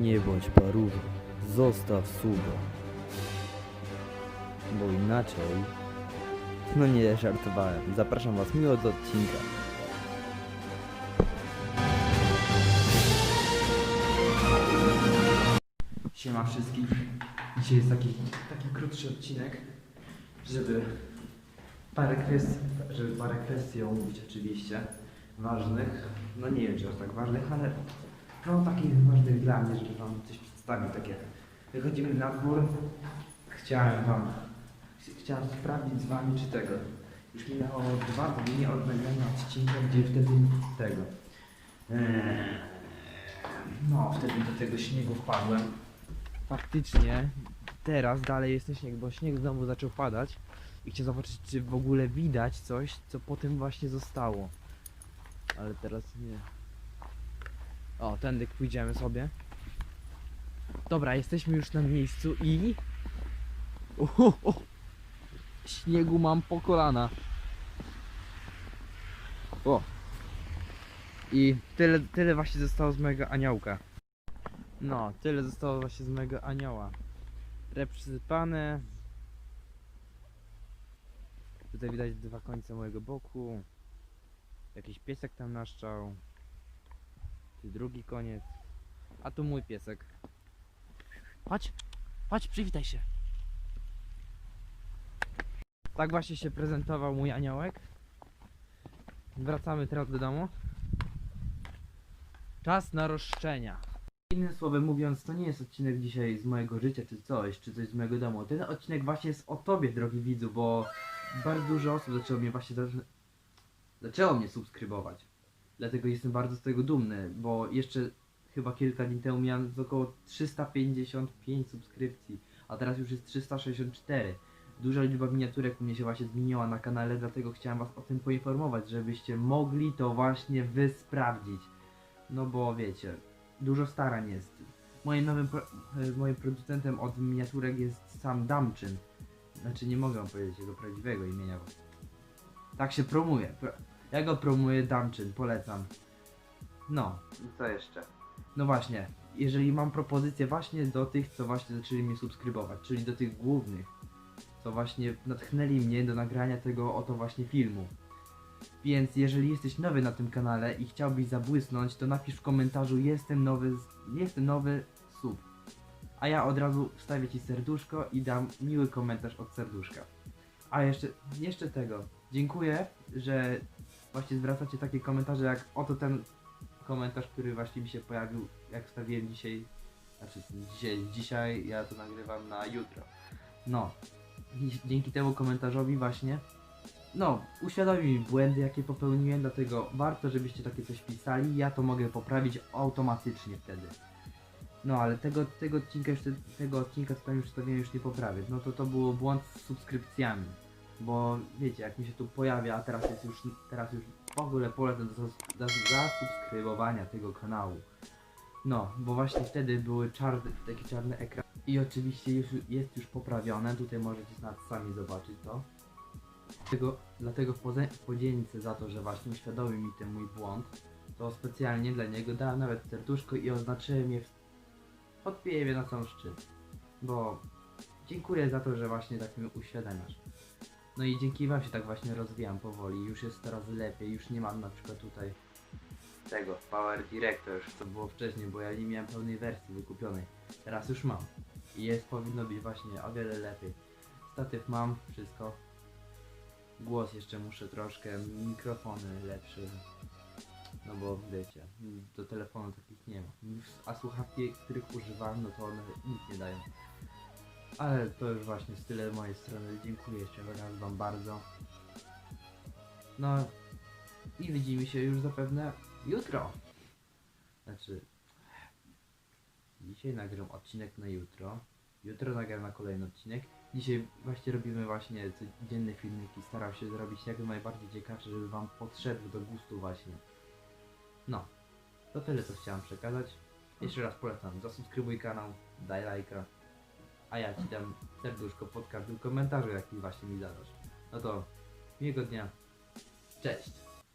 Nie bądź parówą, zostaw suba. Bo inaczej... No nie, żartowałem. Zapraszam was miło do odcinka. Siema wszystkich. Dzisiaj jest taki, taki krótszy odcinek, żeby parę kwestii, żeby parę kwestii omówić oczywiście, ważnych. No nie wiem, czy aż tak ważnych, ale no takich ważnych dla mnie, żeby wam coś przedstawić takie. Wychodzimy na dwór. Chciałem wam, ch- chciałem sprawdzić z wami, czy tego. Już minęło dwa dni od nagrania odcinka, gdzie wtedy tego. Eee, no, wtedy do tego śniegu wpadłem. Faktycznie, teraz dalej jest ten śnieg, bo śnieg znowu zaczął padać i chcę zobaczyć, czy w ogóle widać coś, co po tym właśnie zostało. Ale teraz nie. O, tędy pójdziemy sobie. Dobra, jesteśmy już na miejscu i... Uhuhu. Śniegu mam po kolana. O. I tyle, tyle właśnie zostało z mojego aniołka. No, tyle zostało właśnie z mojego anioła. Re przysypane. Tutaj widać dwa końce mojego boku. Jakiś piesek tam naszczał. Tu drugi koniec. A tu mój piesek. Chodź, chodź, przywitaj się. Tak właśnie się prezentował mój aniołek. Wracamy teraz do domu. Czas na roszczenia. Innym słowem mówiąc, to nie jest odcinek dzisiaj z mojego życia, czy coś, czy coś z mojego domu. Ten odcinek właśnie jest o tobie, drogi widzu, bo bardzo dużo osób zaczęło mnie właśnie zaczę... zaczęło mnie subskrybować. Dlatego jestem bardzo z tego dumny, bo jeszcze chyba kilka dni temu miałem około 355 subskrypcji, a teraz już jest 364. Duża liczba miniaturek u mnie się właśnie zmieniła na kanale, dlatego chciałem was o tym poinformować, żebyście mogli to właśnie wy sprawdzić. No bo wiecie, dużo starań jest. Moim nowym pro, e, moim producentem od miniaturek jest sam Damczyn. Znaczy nie mogę powiedzieć jego prawdziwego imienia, tak się promuje. Ja go promuję Damczyn, polecam. No, i co jeszcze? No właśnie, jeżeli mam propozycję właśnie do tych, co właśnie zaczęli mnie subskrybować, czyli do tych głównych, co właśnie natchnęli mnie do nagrania tego oto właśnie filmu. Więc jeżeli jesteś nowy na tym kanale i chciałbyś zabłysnąć, to napisz w komentarzu jestem nowy, jestem nowy sub. A ja od razu wstawię ci serduszko i dam miły komentarz od serduszka. A jeszcze, jeszcze tego. Dziękuję, że właśnie zwracacie takie komentarze jak oto ten komentarz, który właśnie mi się pojawił, jak wstawiłem dzisiaj. Znaczy dzisiaj, dzisiaj ja to nagrywam na jutro. No. I Dzięki temu komentarzowi właśnie no, uświadomi mi błędy, jakie popełniłem, dlatego warto, żebyście takie coś pisali. Ja to mogę poprawić automatycznie wtedy. No, ale tego, tego odcinka jeszcze, tego odcinka, co tam już wstawiłem, już nie poprawię. No to to było błąd z subskrypcjami. Bo wiecie, jak mi się tu pojawia, a teraz jest już, teraz już w ogóle polecam do, do zasubskrybowania tego kanału. No, bo właśnie wtedy były czarne, taki czarny ekran. I oczywiście już, jest już poprawione, tutaj możecie nawet sami zobaczyć to. Dlatego, dlatego w poze- za to, że właśnie uświadomił mi ten mój błąd, to specjalnie dla niego dałem nawet serduszko i oznaczyłem je, w... podpiję je na sam szczyt. Bo dziękuję za to, że właśnie tak mi uświadamiasz. No i dzięki wam się tak właśnie rozwijam powoli, już jest teraz lepiej, już nie mam na przykład tutaj tego Power Director, co było wcześniej, bo ja nie miałem pełnej wersji wykupionej. Teraz już mam. I jest powinno być właśnie o wiele lepiej. Statyw mam, wszystko. Głos jeszcze muszę troszkę, mikrofony lepsze. No bo wiecie, do telefonu takich nie ma. A słuchawki, których używam, no to one nic nie dają. Ale to już właśnie z tyle mojej strony. Dziękuję jeszcze raz wam bardzo. No i widzimy się już zapewne jutro. Znaczy, dzisiaj nagram odcinek na jutro. Jutro nagram na kolejny odcinek. Dzisiaj właśnie robimy właśnie codzienne filmiki. Staram się zrobić jak najbardziej ciekawsze, żeby wam podszedł do gustu właśnie. No, to tyle co chciałem przekazać. Jeszcze raz polecam, zasubskrybuj kanał, daj lajka. A ja ci dam serduszko pod każdym komentarzu, jaki właśnie mi zadasz. No to miłego dnia. Cześć.